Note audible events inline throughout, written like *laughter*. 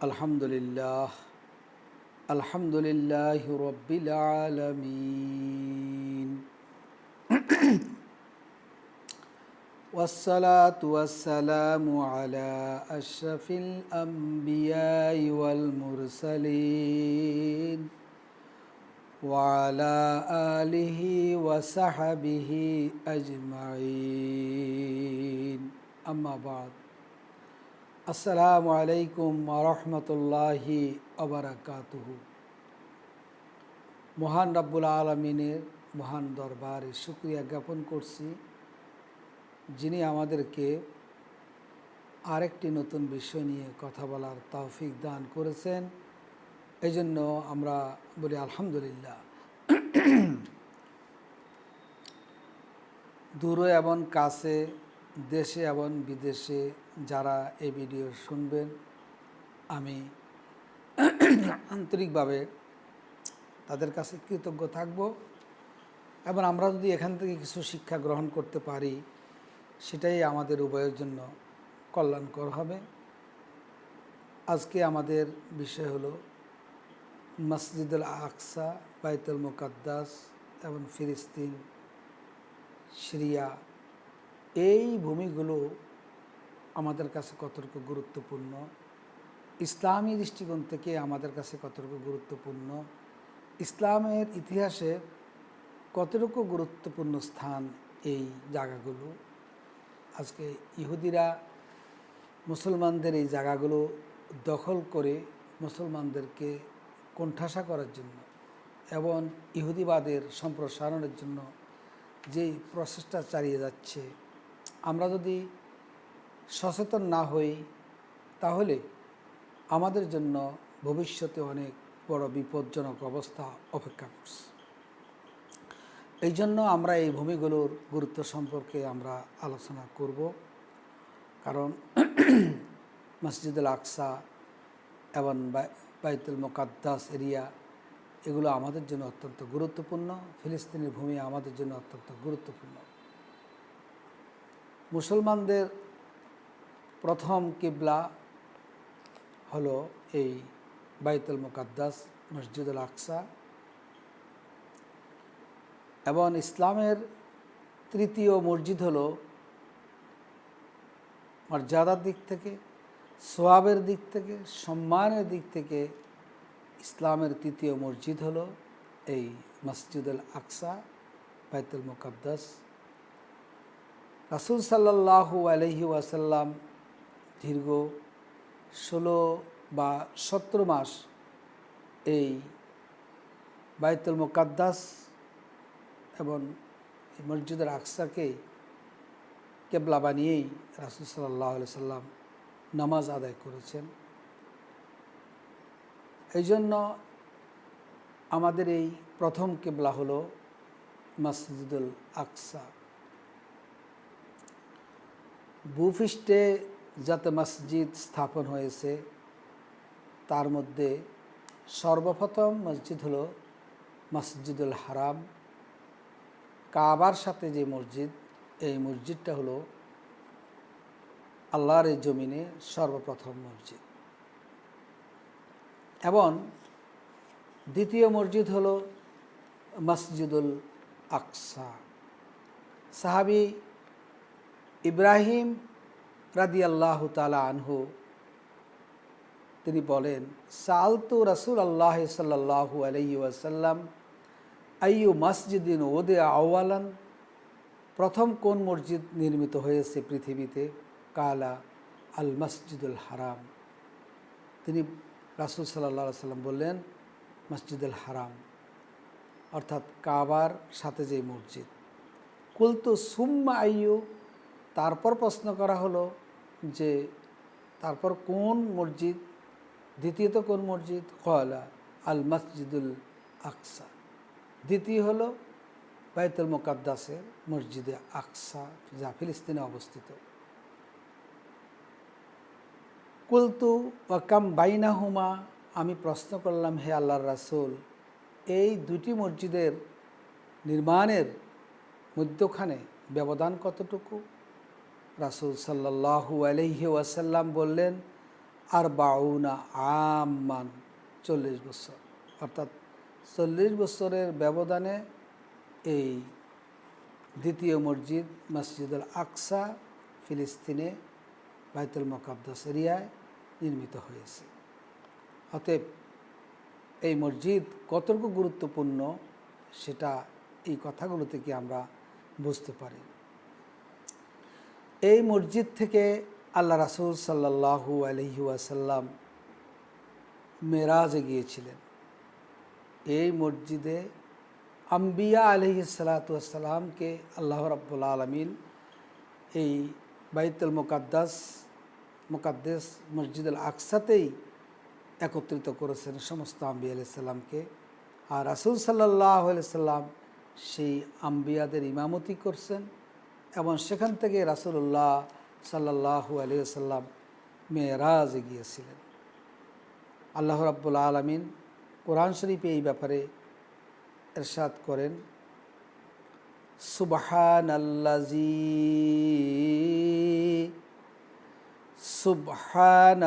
الحمد لله الحمد لله رب العالمين. *clears throat* والصلاة والسلام على أشرف الأنبياء والمرسلين وعلى آله وصحبه أجمعين. أما بعد. আসসালামু আলাইকুম রহমতুল্লাহি অবরাকাতুহ মহান রাব্বুল আলমিনের মহান দরবারে শুক্রিয়া জ্ঞাপন করছি, যিনি আমাদেরকে আরেকটি নতুন বিষয় নিয়ে কথা বলার তৌফিক দান করেছেন। এই জন্য আমরা বলি আলহামদুলিল্লাহ। *clears throat* দূরে এবং কাছে দেশে এবং বিদেশে যারা এই ভিডিও শুনবেন, আমি আন্তরিকভাবে তাদের কাছে কৃতজ্ঞ থাকব এবং আমরা যদি এখান থেকে কিছু শিক্ষা গ্রহণ করতে পারি, সেটাই আমাদের উভয়ের জন্য কল্যাণকর হবে। আজকে আমাদের বিষয় হলো মসজিদুল আকসা, বাইতুল মুকাদ্দাস এবং ফিলিস্তিন, সিরিয়া এই ভূমিগুলো আমাদের কাছে কতটুকু গুরুত্বপূর্ণ? ইসলামী দৃষ্টিকোণ থেকে আমাদের কাছে কতটুকু গুরুত্বপূর্ণ? ইসলামের ইতিহাসে কতটুকু গুরুত্বপূর্ণ স্থান এই জায়গাগুলো? আজকে ইহুদিরা মুসলমানদের এই জায়গাগুলো দখল করে মুসলমানদেরকে কোণঠাসা করার জন্য এবং ইহুদিবাদের সম্প্রসারণের জন্য যেই প্রসেসটা চালিয়ে যাচ্ছে আমরা যদি সচেতন না হই, তাহলে আমাদের জন্য ভবিষ্যতে অনেক বড় বিপজ্জনক অবস্থা অপেক্ষা করছে। এই জন্য আমরা এই ভূমিগুলোর গুরুত্ব সম্পর্কে আমরা আলোচনা করব। কারণ *clears throat* মসজিদুল আকসা এবং বাইতুল মোকাদ্দাস এরিয়া, এগুলো আমাদের জন্য অত্যন্ত গুরুত্বপূর্ণ। ফিলিস্তিনের ভূমি আমাদের জন্য অত্যন্ত গুরুত্বপূর্ণ। মুসলমানদের প্রথম কিবলা হলো এই বাইতুল মুকাদ্দাস, মসজিদুল আকসা। এবং ইসলামের তৃতীয় মসজিদ হলো মর্যাদার দিক থেকে, সোয়াবের দিক থেকে, সম্মানের দিক থেকে ইসলামের তৃতীয় মসজিদ হলো এই মসজিদুল আকসা, বাইতুল মুকাদ্দাস। রাসুল সাল্লাহু আলহি ওয়াসাল্লাম দীর্ঘ ষোলো বা সতেরো মাস এই বায়তুল মোকাদ্দাস এবং মসজিদের আকসাকে কেবলা বানিয়েই রাসুল সাল্লাহ সাল্লাম নামাজ আদায় করেছেন। এই জন্য আমাদের এই প্রথম কেবলা হলো মসজিদুল আকসা। ভূপৃষ্ঠে যাতে মসজিদ স্থাপন হয়েছে, তার মধ্যে সর্বপ্রথম মসজিদ হলো মসজিদুল হারাম। কাবার সাথে যে মসজিদ, এই মসজিদটা হলো আল্লাহর এই জমিনে সর্বপ্রথম মসজিদ। এবং দ্বিতীয় মসজিদ হলো মসজিদুল আকসা। সাহাবি ইব্রাহিম রাদি আল্লাহ তালা আনহু, তিনি বলেন সালতু রসুল আল্লাহ সাল্লাহু আলাই ওয়াসাল্লাম, আইয়ু মসজিদিন ওদে আওয়ালান, প্রথম কোন মসজিদ নির্মিত হয়েছে পৃথিবীতে? কালা, আল মসজিদুল হারাম। তিনি রাসুল সাল্লাহ সাল্লাম বললেন, মসজিদুল হারাম। অর্থাৎ কাবার সাথে যে মসজিদ। কুলতু সুম্মা আইয়ু তারপর প্রশ্ন করা হলো যে তারপর কোন মসজিদ, দ্বিতীয়ত কোন মসজিদ? কয়লা আল মসজিদুল আকসা। দ্বিতীয় হলো বাইতুল মোকাদ্দাসের মসজিদে আকসা, যা ফিলিস্তিনে অবস্থিত। কুলতু ওয়াকাম বাইনাহুমা, আমি প্রশ্ন করলাম, হে আল্লাহর রাসুল, এই দুটি মসজিদের নির্মাণের মধ্যখানে ব্যবধান কতটুকু? রাসুল সাল্লাহু আলহি ওয়াসাল্লাম বললেন আর বাউনা আমান চল্লিশ বছর। অর্থাৎ চল্লিশ বছরের ব্যবধানে এই দ্বিতীয় মসজিদ, মসজিদুল আকসা, ফিলিস্তিনে বাইতুল মকাদ্দাস এরিয়ায় নির্মিত হয়েছে। অতএব এই মসজিদ কতটুকু গুরুত্বপূর্ণ, সেটা এই কথাগুলো থেকে আমরা বুঝতে পারি। এই মসজিদ থেকে আল্লাহ রাসুল সাল্লাহু আলহি ওয়াসাল্লাম মেরাজে গিয়েছিলেন। এই মসজিদে আম্বিয়া আলহি সালাতামকে আল্লাহ রাব্বুল আলমিন এই বাইতুল মোকাদ্দাস, মোকাদ্দেস মসজিদুল আকসাতেই একত্রিত করেছেন সমস্ত আম্বিয়া আলাইসাল্লামকে আর রাসুল সাল্লাহ সাল্লাম সেই আম্বিয়াদের ইমামতি করছেন। এবং সেখান থেকে রাসুল্লাহ সাল্লাহু আলিয়াল্লাম মেয়েরাজে গিয়েছিলেন আল্লাহ রাব্বুল আলমিন কোরআন শরীফে এই ব্যাপারে এরশাদ করেন সুবহান সুবহান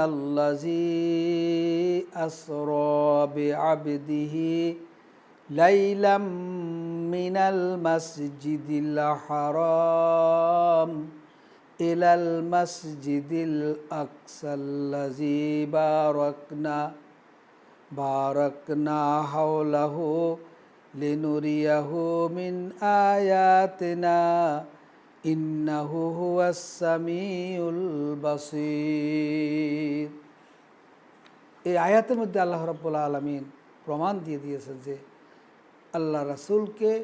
আসরবে আবদিহি লাইলাম মিনাল মসজিদিল হারাম, ইলাল মসজিদিল আকসাল্লাজি বারকনা বারকনা হাওলাহু লিনুরিয়াহু মিন আয়াতিনা, ইন্নাহু হুয়াস সামিউল বাসীর। এই আয়াতের মধ্যে আল্লাহ রাব্বুল আলামিন প্রমাণ দিয়ে দিয়েছেন যে আল্লাহ রাসূলকে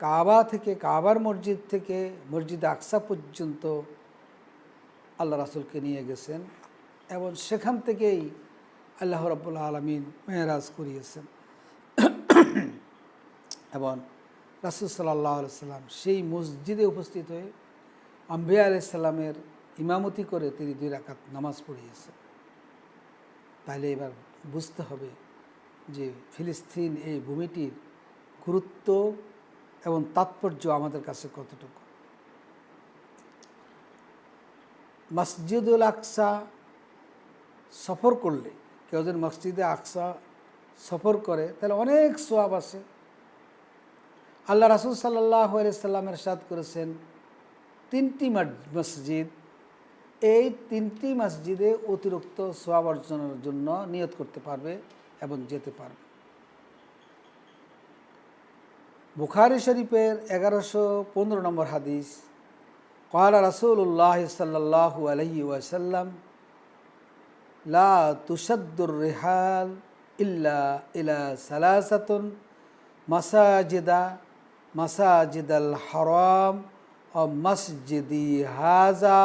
কাবা থেকে, কাবার মসজিদ থেকে, মসজিদ আকসা পর্যন্ত আল্লাহ রাসুলকে নিয়ে গেছেন এবং সেখান থেকেই আল্লাহ রব্বুল্লা আলমিন মেহরাজ করিয়েছেন। এবং রাসুল সাল্লাহ সাল্লাম সেই মসজিদে উপস্থিত হয়ে আম্বিয়া আলাইসাল্লামের ইমামতি করে তিনি দুই রাকাত নামাজ পড়িয়েছেন। তাহলে এবার বুঝতে হবে যে ফিলিস্তিন এই ভূমিটির গুরুত্ব এবং তাৎপর্য আমাদের কাছে কতটুকু? মসজিদুল আকসা সফর করলে, কেউ যদি মসজিদে আকসা সফর করে, তাহলে অনেক সোয়াব আছে। আল্লাহ রাসুল সাল্লাহ সাল্লামের সাদ করেছেন, তিনটি মসজিদ। এই তিনটি মসজিদে অতিরিক্ত সোয়াব অর্জনের জন্য নিয়ত করতে পারবে। এবং যেতে পারবে। বুখারি শরীফের এগারোশো পনেরো নম্বর হাদিস কয়লা রাসুল্লাহ সাল্লাহু আলহি ওয়াসাল্লাম, লা তুষদ্দুর রেহাল ইল্লা ইলা সালাসাতুন মাসাজিদা, মাসাজিদাল হারাম ও মসজিদি হাজা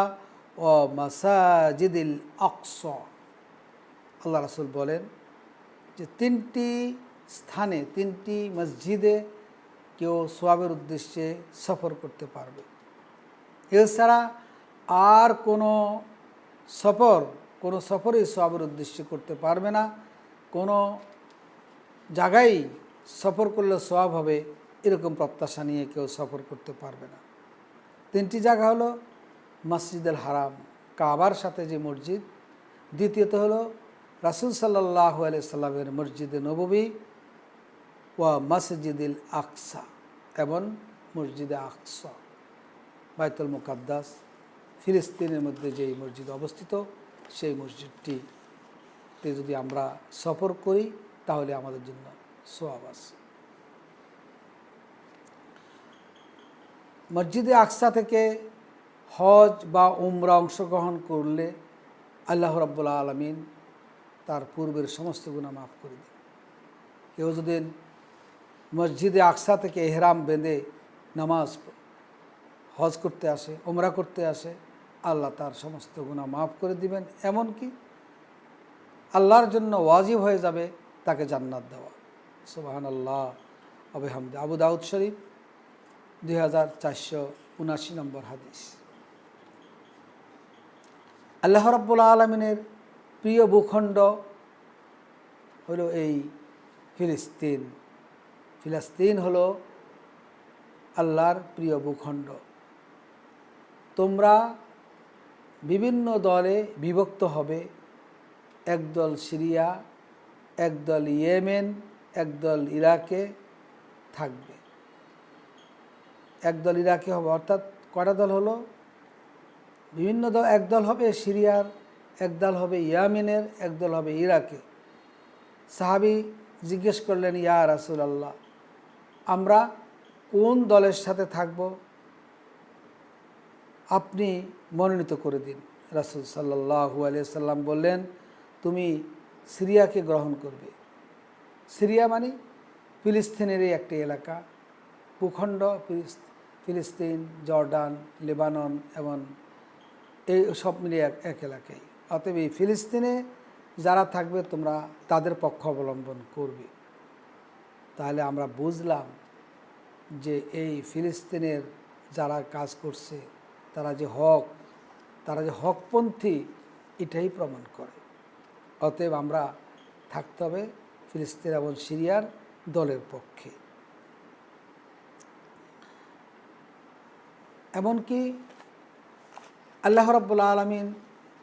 ও মাসাজিদিল আকস। আল্লাহ রাসুল বলেন যে তিনটি স্থানে, তিনটি মসজিদে কেউ সোয়াবের উদ্দেশ্যে সফর করতে পারবে। এছাড়া আর কোনো সফর, কোনো সফরই সোয়াবের উদ্দেশ্যে করতে পারবে না। কোনো জায়গায় সফর করলে সোয়াব হবে, এরকম প্রত্যাশা নিয়ে কেউ সফর করতে পারবে না। তিনটি জায়গা হলো মসজিদুল হারাম, কাবার সাথে যে মসজিদ। দ্বিতীয়ত হলো রাসুল সাল্লাহ সাল্লামের মসজিদে নববী ওয়া মসজিদিল আকসা এবং মসজিদে আকসা, বাইতুল মুকাদ্দাস, ফিলিস্তিনের মধ্যে যেই মসজিদ অবস্থিত, সেই মসজিদটিতে যদি আমরা সফর করি, তাহলে আমাদের জন্য সোয়াব আছে। মসজিদে আকসা থেকে হজ বা উমরা অংশগ্রহণ করলে আল্লাহ রাব্বুল্লা আলমিন তার পূর্বের সমস্ত গুণা মাফ করে দেন। কেউ যদি মসজিদে আকসা থেকে এহরাম বেঁধে নামাজ হজ করতে আসে ওমরা করতে আসে, আল্লাহ তার সমস্ত গুণা মাফ করে দিবেন। এমনকি আল্লাহর জন্য ওয়াজিব হয়ে যাবে তাকে জান্নাত দেওয়া। সুবাহান আল্লাহ আবহামদ আবু দাউদ শরীফ, দুই হাজার চারশো উনাশি নম্বর হাদিস। আল্লাহ রব্বুল্লা আলমিনের প্রিয় ভূখণ্ড হল এই ফিলিস্তিন। ফিলিস্তিন হল আল্লাহর প্রিয় ভূখণ্ড। তোমরা বিভিন্ন দলে বিভক্ত হবে। একদল সিরিয়া, একদল ইয়েমেন, একদল ইরাকে থাকবে। একদল ইরাকে হবে, অর্থাৎ কটা দল হলো? বিভিন্ন দল একদল হবে সিরিয়ার একদল হবে ইয়ামিনের, একদল হবে ইরাকে সাহাবি জিজ্ঞেস করলেন, ইয়া রাসুল আল্লাহ আমরা কোন দলের সাথে থাকব? আপনি মনোনীত করে দিন। রাসুল সাল্লাহু আলিয়া সাল্লাম বললেন, তুমি সিরিয়াকে গ্রহণ করবে। সিরিয়া মানে ফিলিস্তিনেরই একটি এলাকা। ভূখণ্ড ফিলিস্তিন, জর্ডান, লেবানন, এবং এই সব মিলিয়ে এক এলাকায়। অতএব এই ফিলিস্তিনে যারা থাকবে, তোমরা তাদের পক্ষ অবলম্বন করবে। তাহলে আমরা বুঝলাম যে এই ফিলিস্তিনের যারা কাজ করছে, তারা যে হক, তারা যে হকপন্থী, এটাই প্রমাণ করে। অতএব আমরা থাকতে হবে ফিলিস্তিন এবং সিরিয়ার দলের পক্ষে। এমনকি আল্লাহ রাব্বুল আলমিন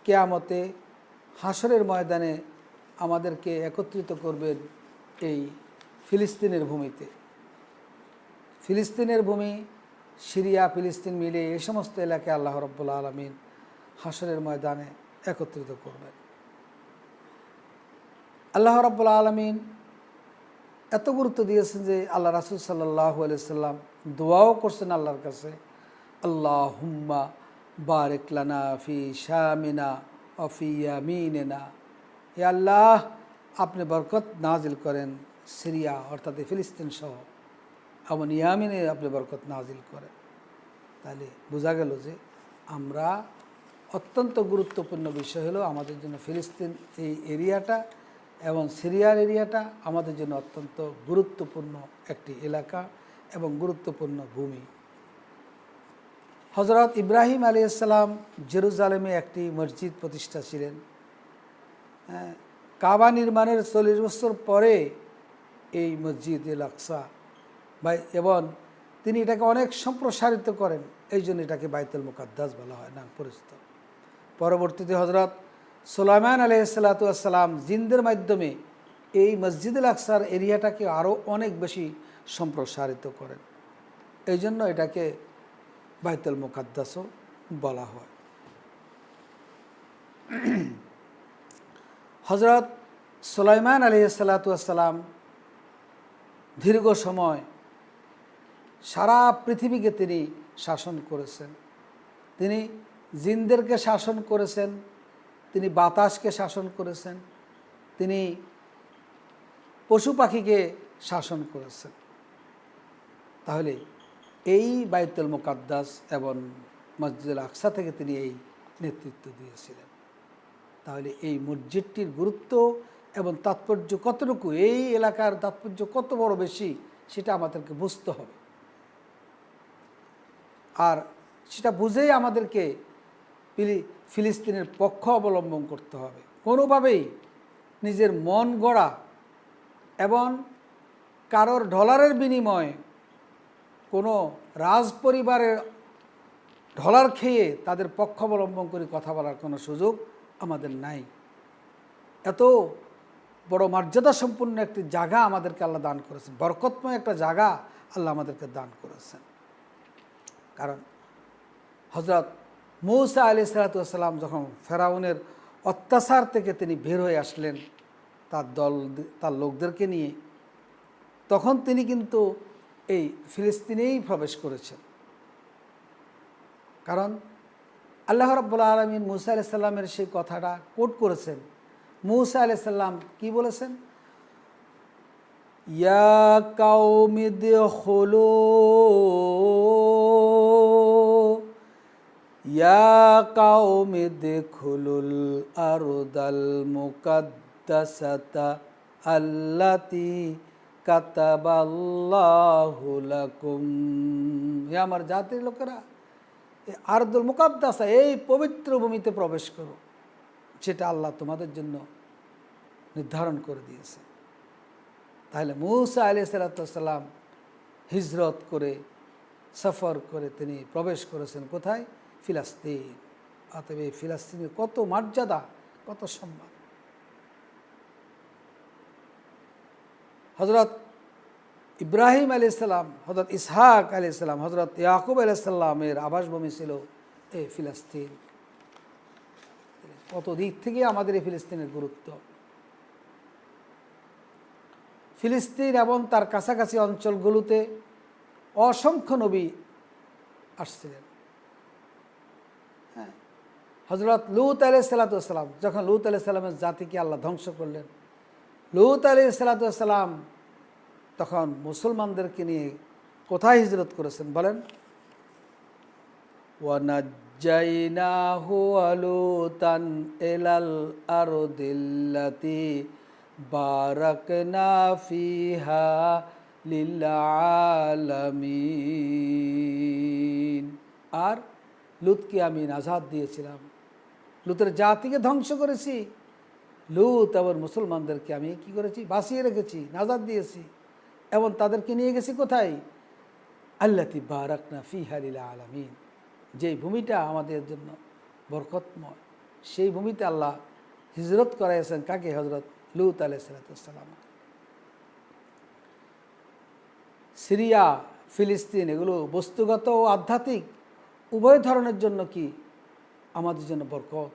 কেয়ামতে হাসরের ময়দানে আমাদেরকে একত্রিত করবেন এই ফিলিস্তিনের ভূমিতে। ফিলিস্তিনের ভূমি, সিরিয়া, ফিলিস্তিন মিলে এই সমস্ত এলাকায় আল্লাহ রব্বুল আলমিন হাসরের ময়দানে একত্রিত করবেন। আল্লাহ রব্বুল আলমিন এত গুরুত্ব দিয়েছেন যে আল্লাহ রাসুল সাল্লাহ সাল্লাম দোয়াও করছেন আল্লাহর কাছে আল্লাহ হুম্মা বারেক লানা ফি শামিনা অফি ইয়ামিনেনা। এ আল্লাহ, আপনি বরকত নাজিল করেন সিরিয়া, অর্থাৎ ফিলিস্তিন সহ এমন ইয়ামিনে আপনি বরকত নাজিল করেন। তাহলে বোঝা গেল যে আমরা অত্যন্ত গুরুত্বপূর্ণ বিষয় হলো আমাদের জন্য ফিলিস্তিন এই এরিয়াটা এবং সিরিয়ার এরিয়াটা আমাদের জন্য অত্যন্ত গুরুত্বপূর্ণ একটি এলাকা এবং গুরুত্বপূর্ণ ভূমি। হজরত ইব্রাহিম আলী ইসলাম জেরুজালেমে একটি মসজিদ প্রতিষ্ঠা ছিলেন। হ্যাঁ, কাবা নির্মাণের চল্লিশ বছর পরে এই মসজিদ এল আকসা। বা এবং তিনি এটাকে অনেক সম্প্রসারিত করেন এই জন্য এটাকে বাইতুল মুকাদ্দাস বলা হয় নাম পরিচিত। পরবর্তীতে হজরত সোলাইমান আলহিসাল্লাতুয়াসাল্লাম জিন্দের মাধ্যমে এই মসজিদুল আকসার এরিয়াটাকে আরও অনেক বেশি সম্প্রসারিত করেন। এই জন্য এটাকে বাইতুল মুকাদ্দাসও বলা হয়। *clears throat* হজরত সোলাইমান আলী সাল্লাতুয়াসাল্লাম দীর্ঘ সময় সারা পৃথিবীকে তিনি শাসন করেছেন। তিনি জিনদেরকে শাসন করেছেন, তিনি বাতাসকে শাসন করেছেন, তিনি পশু পাখিকে শাসন করেছেন। তাহলে এই বাইতুল মুকাদ্দাস এবং মসজিদুল আকসা থেকে তিনি এই নেতৃত্ব দিয়েছিলেন। তাহলে এই মসজিদটির গুরুত্ব এবং তাৎপর্য কতটুকু, এই এলাকার তাৎপর্য কত বড় বেশি, সেটা আমাদেরকে বুঝতে হবে। আর সেটা বুঝেই আমাদেরকে ফিলি- ফিলিস্তিনের পক্ষ অবলম্বন করতে হবে। কোনোভাবেই নিজের মন গড়া এবং কারোর ডলারের বিনিময়ে কোনো রাজ পরিবারের ডলার খেয়ে তাদের পক্ষ অবলম্বন করে কথা বলার কোনো সুযোগ আমাদের নাই। এত বড় মর্যাদা সম্পূর্ণ একটি জায়গা আমাদেরকে আল্লাহ দান করেছেন। বরকতময় একটা জায়গা আল্লাহ আমাদেরকে দান করেছেন। কারণ হজরত মৌসা আলি সালাতাম যখন ফেরাউনের অত্যাচার থেকে তিনি বের হয়ে আসলেন, তার দল, তার লোকদেরকে নিয়ে, তখন তিনি কিন্তু এই ফিলিস্তিনেই প্রবেশ করেছেন। কারণ আল্লাহ রব্বুল আলমিন মুসা আলি সাল্লামের সেই কথাটা কোট করেছেন। মুসা আলি সাল্লাম কি বলেছেন? ইয়া হলো ইয়া আল্লাতি কাতাবাল্লাহু লাকুম। হে আমার জাতির লোকেরা আরদুল মুকাদ্দাসা, এই পবিত্র ভূমিতে প্রবেশ করো, যেটা আল্লাহ তোমাদের জন্য নির্ধারণ করে দিয়েছে। তাহলে মৌসা আলি সাল্লাম হিজরত করে, সফর করে তিনি প্রবেশ করেছেন কোথায়? ফিলাস্তিন। অতএব এই ফিলিস্তিনের কত মর্যাদা, কত সম্মান। হজরত ইব্রাহিম আলি হজরত ইসহাক আলি ইসলাম হজরত ইয়াকুব আলি সাল্লামের আবাসভূমি ছিল এই ফিলিস্তিন। কত দিক থেকে আমাদের এই ফিলিস্তিনের গুরুত্ব? ফিলিস্তিন এবং তার কাছাকাছি অঞ্চলগুলোতে অসংখ্য নবী আসছিলেন। হ্যাঁ হজরত লুত আলি সাল্লাতাম যখন লুত আলি সাল্লামের জাতিকে আল্লাহ ধ্বংস করলেন লুত আলি সাল্লাতাম তখন মুসলমানদেরকে নিয়ে কোথায় হিজরত করেছেন বলেন? ওয়ানাজ্জাইনাহু আলুতান এলাল আরদিল্লাতি বারাকনা ফিহা লিল্লালামিন আর লুতকে আমি নাজাদ দিয়েছিলাম। লুতের জাতিকে ধ্বংস করেছি। লুত এবং মুসলমানদেরকে আমি কি করেছি? বাঁচিয়ে রেখেছি, নাজাদ দিয়েছি। এবং তাদেরকে নিয়ে গেছি কোথায়? আল্লাতি বারাকনা ফিহা লিলা আলামিন। যেই ভূমিটা আমাদের জন্য বরকতময়, সেই ভূমিতে আল্লাহ হিজরত করাইছেন কাকে? হজরত লুত আলাইসালাম সিরিয়া, ফিলিস্তিন এগুলো বস্তুগত ও আধ্যাত্মিক উভয় ধরনের জন্য কি? আমাদের জন্য বরকত।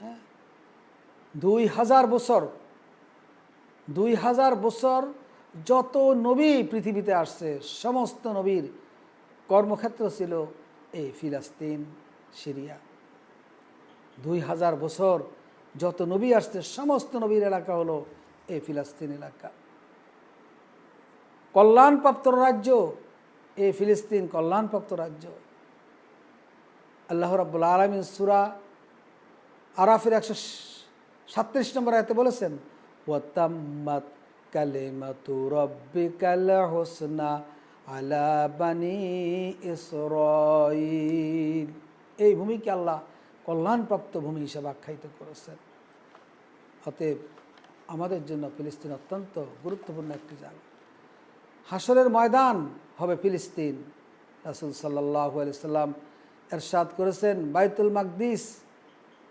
হ্যাঁ? দুই হাজার বছর, দুই হাজার বছর যত নবী পৃথিবীতে আসছে, সমস্ত নবীর কর্মক্ষেত্র ছিল এই ফিলাস্তিন, সিরিয়া। দুই হাজার বছর যত নবী আসছে, সমস্ত নবীর এলাকা হলো এই ফিলাস্তিন এলাকা। কল্যাণপ্রাপ্ত রাজ্য এই ফিলিস্তিন কল্যাণপ্রাপ্ত রাজ্য। আল্লাহ রাব্বুল আলমিন সুরা আরাফের একশো সাতত্রিশ নম্বর আয়তে বলেছেন, ওয়াতাম্মাত কালেমাতু রব্বিকাল হোসনা আলা বানি ইসরাইল এই ভূমিকে আল্লাহ কল্যাণপ্রাপ্ত ভূমি হিসেবে আখ্যায়িত করেছেন। অতএব আমাদের জন্য ফিলিস্তিন অত্যন্ত গুরুত্বপূর্ণ একটি জায়গা। হাসরের ময়দান হবে ফিলিস্তিন। রাসুল সাল্লাহ সাল্লাম এরশাদ করেছেন, বাইতুল মাকদিস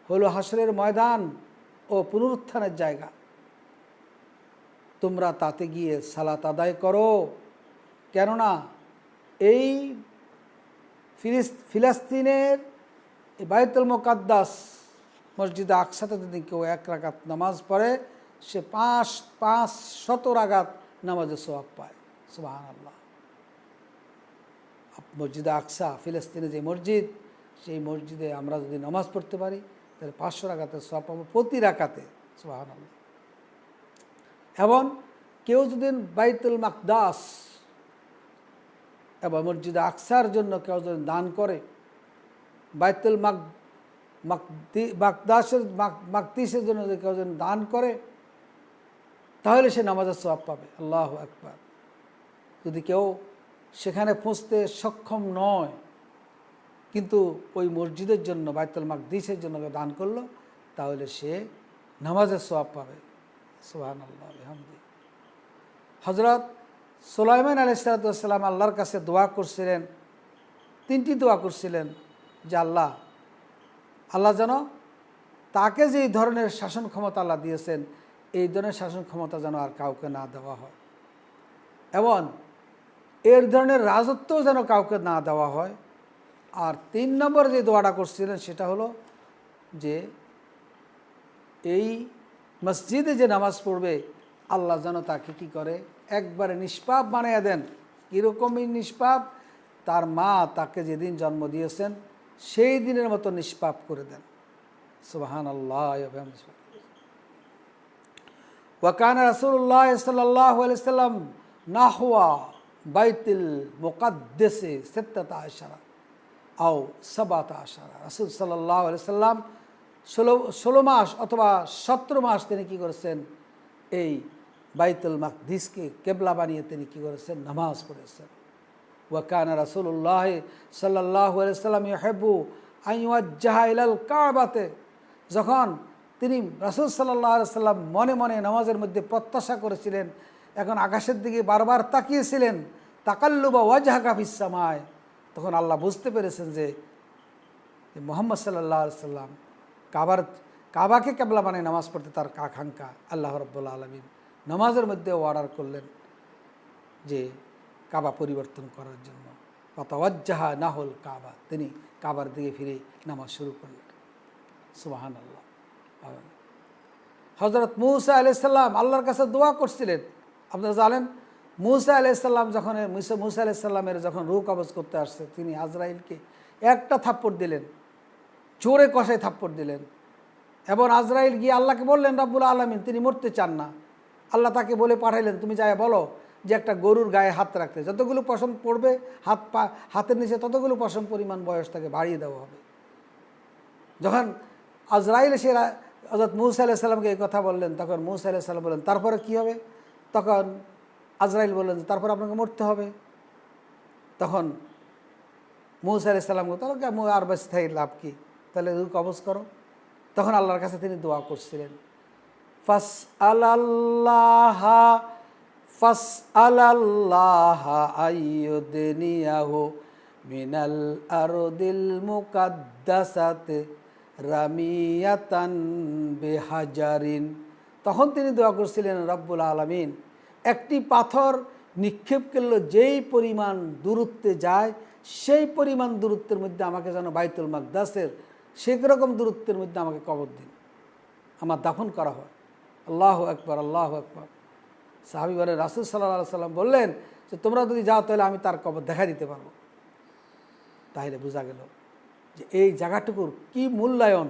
হলো হাসরের ময়দান। ও পুনরুত্থানের জায়গা। তোমরা তাতে গিয়ে সালাত আদায় করো। কেননা এই ফিলিস ফিলিস্তিনের বায়তুল মোকাদ্দাস মসজিদে আকসাতে যদি কেউ এক রাগাত নামাজ পড়ে, সে পাঁচ পাঁচ শত রাগাত নামাজের সোয়াব পায়। সুবাহান আল্লাহ মসজিদে আকসা ফিলিস্তিনে যে মসজিদ, সেই মসজিদে আমরা যদি নামাজ পড়তে পারি তাহলে পাঁচশো রাখাতে সব পাবো, প্রতি রাখাতে সুবাহান এবং কেউ যদি বাইতুল মাকদাস এবং মসজিদে আকসার জন্য কেউ যদি দান করে, বাইতুল মাক, মাকদি, মাকদাসের মাকদিসের জন্য যদি কেউ যদি দান করে, তাহলে সে নামাজের সব পাবে। আল্লাহ একবার যদি কেউ সেখানে পৌঁছতে সক্ষম নয় কিন্তু ওই মসজিদের জন্য, বাইতুল মাকদিসের জন্য দান করল, তাহলে সে নামাজের সোয়াব পাবে। সোহান আল্লাহ হামদি হজরত সোলাইমান আলাইসালাতাম আল্লাহর কাছে দোয়া করছিলেন, তিনটি দোয়া করছিলেন, যে আল্লাহ আল্লাহ যেন তাকে যে ধরনের শাসন ক্ষমতা আল্লাহ দিয়েছেন, এই ধরনের শাসন ক্ষমতা যেন আর কাউকে না দেওয়া হয়। এবং এর ধরনের রাজত্ব যেন কাউকে না দেওয়া হয়। আর তিন নম্বর যে দোয়াটা করছিলেন সেটা হলো যে এই মসজিদে যে নামাজ পড়বে, আল্লাহ যেন তাকে কি করে? একবারে নিষ্পাপ বানিয়ে দেন। কীরকমই নিষ্পাপ? তার মা তাকে যেদিন জন্ম দিয়েছেন, সেই দিনের মতো নিষ্পাপ করে দেন। সুবাহান আল্লাহ ওয়াকান রসুল্লাহ সাল্লাহ সাল্লাম নাহওয়া বাইতিল মোকাদ্দেসে সেত্তাতা আশারা। আও সাবাতা আশারা। রাসুল সাল্লাহ সাল্লাম ষোলো ষোলো মাস অথবা সতেরো মাস তিনি কী করেছেন? এই বাইতুল মাকদিসকে কেবলা বানিয়ে তিনি কী করেছেন? নামাজ পড়েছেন। ওয়াকানা রাসুল্লাহ সাল্লাহ সাল্লাম হেবু আইয়াজ্জাহা ইলাল কাবাতে। যখন তিনি রাসুল সাল্লাহ সাল্লাম মনে মনে নামাজের মধ্যে প্রত্যাশা করেছিলেন, এখন আকাশের দিকে বারবার তাকিয়েছিলেন তাকাল্লু বা ওয়াজাহা কাফিসামায় তখন আল্লাহ বুঝতে পেরেছেন যে মোহাম্মদ সাল্লাহ সাল্লাম কাবার, কাবাকে কেবলা মানে নামাজ পড়তে তার আকাঙ্ক্ষা আল্লাহ রব্বুল্লা আলমিন। নামাজের মধ্যে অর্ডার করলেন যে কাবা পরিবর্তন করার জন্য। পাতাওয়াজ্জাহা নাহল কাবা। তিনি কাবার দিকে ফিরে নামাজ শুরু করলেন। সুবাহান আল্লাহ হজরত মুসা আলাইসাল্লাম আল্লাহর কাছে দোয়া করছিলেন। আপনারা জানেন মুসা আলাইসাল্লাম যখন মুসা মুসা আলাইসাল্লামের যখন রু কবজ করতে আসছে, তিনি আজরাইলকে একটা থাপ্পড় দিলেন চোরে কষায় থাপ্পড় দিলেন। এবং আজরাইল গিয়ে আল্লাহকে বললেন, রাব্বুল আলমিন, তিনি মরতে চান না। আল্লাহ তাকে বলে পাঠাইলেন, তুমি যাই বলো যে একটা গরুর গায়ে হাত রাখতে। যতগুলো পশম পড়বে, হাত পা, হাতের নিচে ততগুলো পশম পরিমাণ বয়স তাকে বাড়িয়ে দেওয়া হবে। যখন আজরাইল এসে হজরত মুসা আলাহ সাল্লামকে এই কথা বললেন, তখন মুসা আলাহ সাল্লাম বললেন, তারপরে কী হবে? তখন আজরাইল বললেন তারপর আপনাকে মরতে হবে। তখন মুসা আলাহ সাল্লাম তাহলে আর বেঁচে থাকি লাভ কি? তাহলে রু কবজ করো। তখন আল্লাহর কাছে তিনি দোয়া করছিলেন ফাস আল্লাহ ফাস আল্লাহ আইয়ুদনিয়াহু মিনাল আরদিল মুকাদ্দাসাতে রামিয়াতান বেহাজারিন। তখন তিনি দোয়া করছিলেন, রব্বুল আলমিন একটি পাথর নিক্ষেপ করলে, যেই পরিমাণ দূরত্বে যায়, সেই পরিমাণ দূরত্বের মধ্যে আমাকে যেন বাইতুল মাকদাসের সেরকম দূরত্বের মধ্যে আমাকে কবর দিন। আমার দাফন করা হয়। আল্লাহ একবার আল্লাহ একবার সাহাবি বলে, রাসুল সাল্লাহ সাল্লাম বললেন যে, তোমরা যদি যাও, তাহলে আমি তার কবর দেখা দিতে পারব। তাহলে বোঝা গেল যে, এই জায়গাটুকুর কি মূল্যায়ন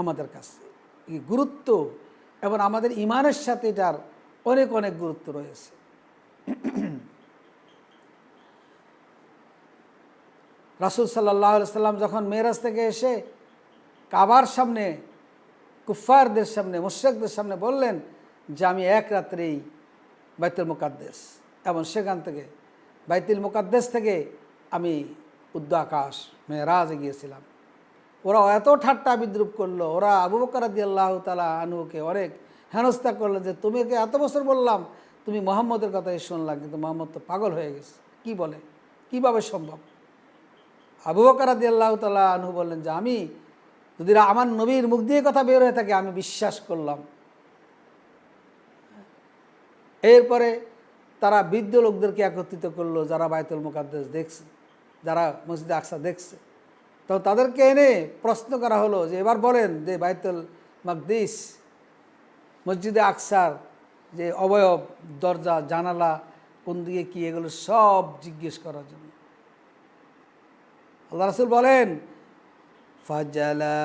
আমাদের কাছে। এই গুরুত্ব এবং আমাদের ইমানের সাথে এটার অনেক অনেক গুরুত্ব রয়েছে। রাসুল সাল্লাহ সাল্লাম যখন মেরাজ থেকে এসে কাবার সামনে কুফারদের সামনে, মুশ্রেকদের সামনে বললেন যে, আমি এক রাত্রেই বাইতুল মুকাদ্দেশ এবং সেখান থেকে, বাইতুল মুকাদ্দেশ থেকে আমি উদ্দ আকাশ, মেয়েরাজে গিয়েছিলাম। ওরা এত ঠাট্টা বিদ্রুপ করল। ওরা আবু বকর রাদি আল্লাহ তালা আনুকে অনেক হেনস্থা করল যে, তুমি এত বছর বললাম, তুমি মোহাম্মদের কথাই শুনলাম, কিন্তু মোহাম্মদ তো পাগল হয়ে গেছে। কি বলে? কীভাবে সম্ভব? আবু বকর রাদি আল্লাহ তালা আনহু বললেন যে, আমি, যদি আমার নবীর মুখ দিয়ে কথা বের হয়ে থাকে, আমি বিশ্বাস করলাম। এরপরে তারা বৃদ্ধ লোকদেরকে একত্রিত করল, যারা বায়তুল মুকাদ্দেশ দেখছে, যারা মসজিদে আকসা দেখছে। তো তাদেরকে এনে প্রশ্ন করা হলো যে, এবার বলেন যে, বাইতুল মাকদিস মসজিদে আকসার যে অবয়ব, দরজা, জানালা, কোন দিকে কী, এগুলো সব জিজ্ঞেস করার জন্য। আল্লাহ রাসুল বলেন, ফাজালা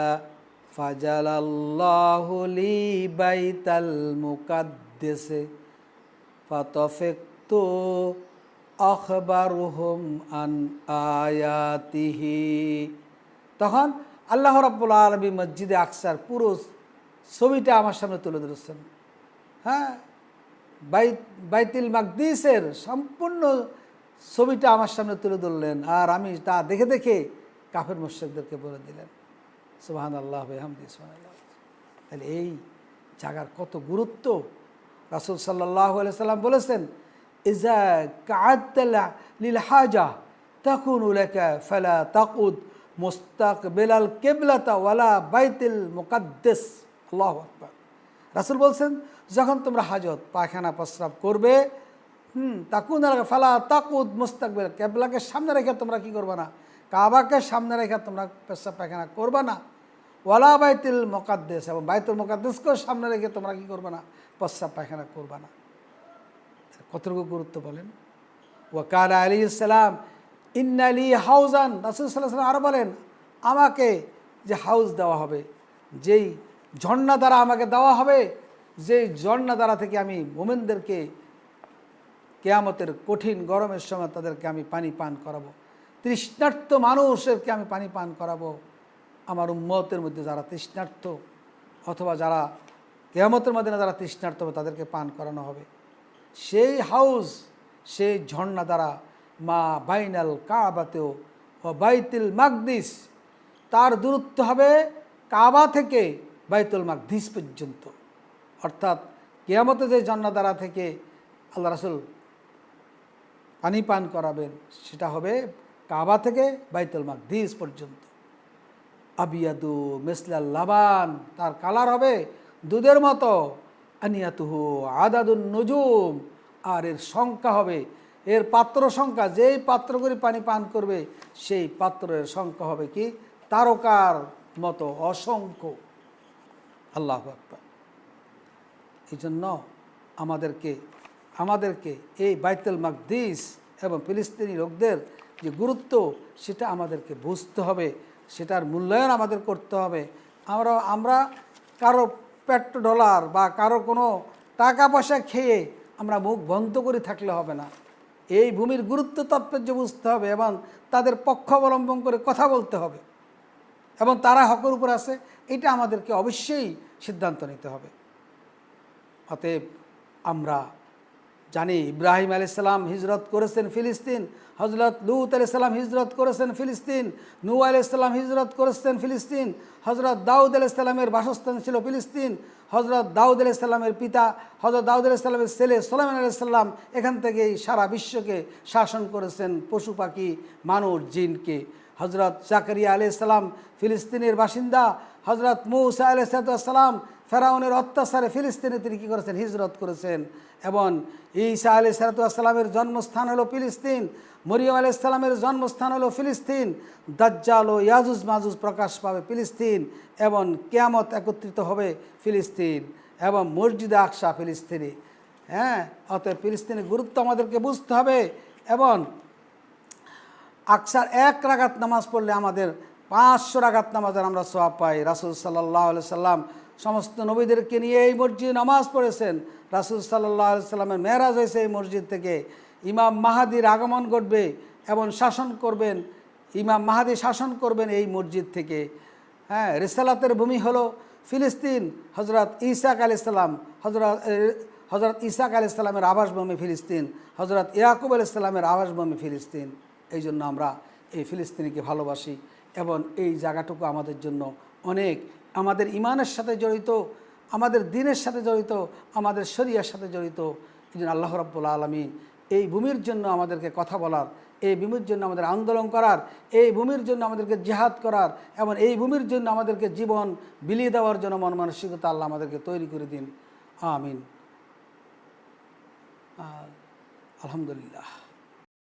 ফাতফেক্তু আখবারুহুম আন তখন আল্লাহ রাব্বুল আলমী মসজিদে আকসার পুরো ছবিটা আমার সামনে তুলে ধরেছেন। হ্যাঁ? বাই, বাইতুল মাকদিসের সম্পূর্ণ ছবিটা আমার সামনে তুলে ধরলেন আর আমি তা দেখে দেখে কাফের মোর্শেকদেরকে বলে দিলেন। সুবাহান আল্লাহ হামদি আল্লাহ তাহলে এই জায়গার কত গুরুত্ব? রাসুল সাল্লাহ সাল্লাম বলেছেন, ইজা কাআতালা লিল হাজা তখন উলেকা ফেলা তাকুদ মোস্তাক বেলাল কেবলাতা ওয়ালা বাইতিল মোকাদ্দেস। আল্লাহ আকবর। রাসুল বলছেন, যখন তোমরা হাজত, পায়খানা, প্রস্রাব করবে, হুম, তাকুন ফালা তাকুদ মোস্তাকবেল, কেবলাকে সামনে রেখে তোমরা কি করবে না? কাবাকে সামনে রেখে তোমরা পেশাব, পায়খানা করবে না। ওয়ালা বাইতুল মোকাদ্দেস, এবং বাইতুল মোকাদ্দেসকেও সামনে রেখে তোমরা কি করবে না? প্রস্রাব পায়খানা করবে না। কতটুকু গুরুত্ব বলেন? ওয়াকাল আলী ইসলাম ইন্নালি হাউজান, রাসুল সাল্লাহ আরও বলেন, আমাকে যে হাউস দেওয়া হবে, যেই ঝর্ণা দ্বারা আমাকে দেওয়া হবে, যে ঝর্ণা দ্বারা থেকে আমি মোমেনদেরকে কেয়ামতের কঠিন গরমের সময় তাদেরকে আমি পানি পান করাবো। তৃষ্ণার্থ মানুষেরকে আমি পানি পান করাবো। আমার উম্মতের মধ্যে যারা তৃষ্ণার্থ অথবা যারা কেয়ামতের মধ্যে যারা তৃষ্ণার্থ হবে, তাদেরকে পান করানো হবে। সেই হাউস, সেই ঝর্ণা দ্বারা মা বাইনাল কাবাতেও বাইতুল মাকদিস, তার দূরত্ব হবে কাবা থেকে বাইতুল মাকদিস পর্যন্ত। অর্থাৎ কেয়ামতে যে দ্বারা থেকে আল্লাহ রাসুল পানি পান করাবেন, সেটা হবে কাবা থেকে বাইতুল মাকদিস পর্যন্ত। আবিয়াদু মেসলাল লাবান, তার কালার হবে দুধের মতো। আনিয়াতুহু আদাদুন নজুম, আর এর সংখ্যা হবে, এর পাত্র সংখ্যা, যেই পাত্র করে পানি পান করবে, সেই পাত্রের সংখ্যা হবে কি? তারকার মতো, অসংখ্য। আল্লাহ আকবার। এই জন্য আমাদেরকে আমাদেরকে এই বাইতুল মাকদিস এবং ফিলিস্তিনি লোকদের যে গুরুত্ব, সেটা আমাদেরকে বুঝতে হবে, সেটার মূল্যায়ন আমাদের করতে হবে। আমরা আমরা কারও পেট্রো ডলার বা কারও কোনো টাকা পয়সা খেয়ে আমরা মুখ বন্ধ করে থাকলে হবে না। এই ভূমির গুরুত্ব, তাৎপর্য বুঝতে হবে এবং তাদের পক্ষ অবলম্বন করে কথা বলতে হবে। এবং তারা হকের উপর আছে, এটা আমাদেরকে অবশ্যই সিদ্ধান্ত নিতে হবে। অতএব আমরা জানি ইব্রাহিম আলাইসাল্লাম হিজরত করেছেন ফিলিস্তিন হজরত লুত আলাইসাল্লাম হিজরত করেছেন ফিলিস্তিন নু আলাইসাল্লাম হিজরত করেছেন ফিলিস্তিন হজরত দাউদ আলাইসাল্লামের বাসস্থান ছিল ফিলিস্তিন হজরত দাউদ আলাইসাল্লামের পিতা হজরত দাউদ আলাইসাল্লামের ছেলে সোলাইমান আলাইসাল্লাম এখান থেকেই সারা বিশ্বকে শাসন করেছেন পশু পাখি, মানুষ, জিনকে। হজরত জাকারিয়া আলাইসাল্লাম ফিলিস্তিনের বাসিন্দা হজরত মুসা মৌসা আলাইসালাম ফেরাউনের অত্যাচারে ফিলিস্তিনে তিনি কী করেছেন? হিজরত করেছেন। এবং ঈসা আলি সালাতামের জন্মস্থান হলো ফিলিস্তিন, মরিয়ম আলি সালামের জন্মস্থান হলো ফিলিস্তিন, দাজ্জাল ও ইয়াজুজ মাজুজ প্রকাশ পাবে ফিলিস্তিন এবং কেয়ামত একত্রিত হবে ফিলিস্তিন এবং মসজিদে আকশা ফিলিস্তিনি। হ্যাঁ অতএব ফিলিস্তিনের গুরুত্ব আমাদেরকে বুঝতে হবে এবং আকসার এক রাগাত নামাজ পড়লে আমাদের পাঁচশো রাগাত নামাজের আমরা সোয়াব পাই। রাসুল সাল্লাহ সাল্লাম সমস্ত নবীদেরকে নিয়ে এই মসজিদে নামাজ পড়েছেন। রাসুল সাল্লাহ সাল্লামের মেহরাজ হয়েছে এই মসজিদ থেকে। ইমাম মাহাদির আগমন ঘটবে এবং শাসন করবেন। ইমাম মাহাদি শাসন করবেন এই মসজিদ থেকে। হ্যাঁ রেসালাতের ভূমি হলো ফিলিস্তিন। হজরত ইসাক আলি হজরত হজরত ইসাক আলি ইসলামের আবাসভূমি ফিলিস্তিন। হজরত ইয়াকুব আলি ইসলামের আবাসভূমি ফিলিস্তিন। এই জন্য আমরা এই ফিলিস্তিনিকে ভালোবাসি এবং এই জায়গাটুকু আমাদের জন্য অনেক। আমাদের ইমানের সাথে জড়িত, আমাদের দিনের সাথে জড়িত, আমাদের শরিয়ার সাথে জড়িত এই জন্য আল্লাহ রব্বুল আলমিন এই ভূমির জন্য আমাদেরকে কথা বলার, এই ভূমির জন্য আমাদের আন্দোলন করার, এই ভূমির জন্য আমাদেরকে জেহাদ করার এবং এই ভূমির জন্য আমাদেরকে জীবন বিলিয়ে দেওয়ার জন্য মন মানসিকতা আল্লাহ আমাদেরকে তৈরি করে দিন। আমিন। আলহামদুলিল্লাহ।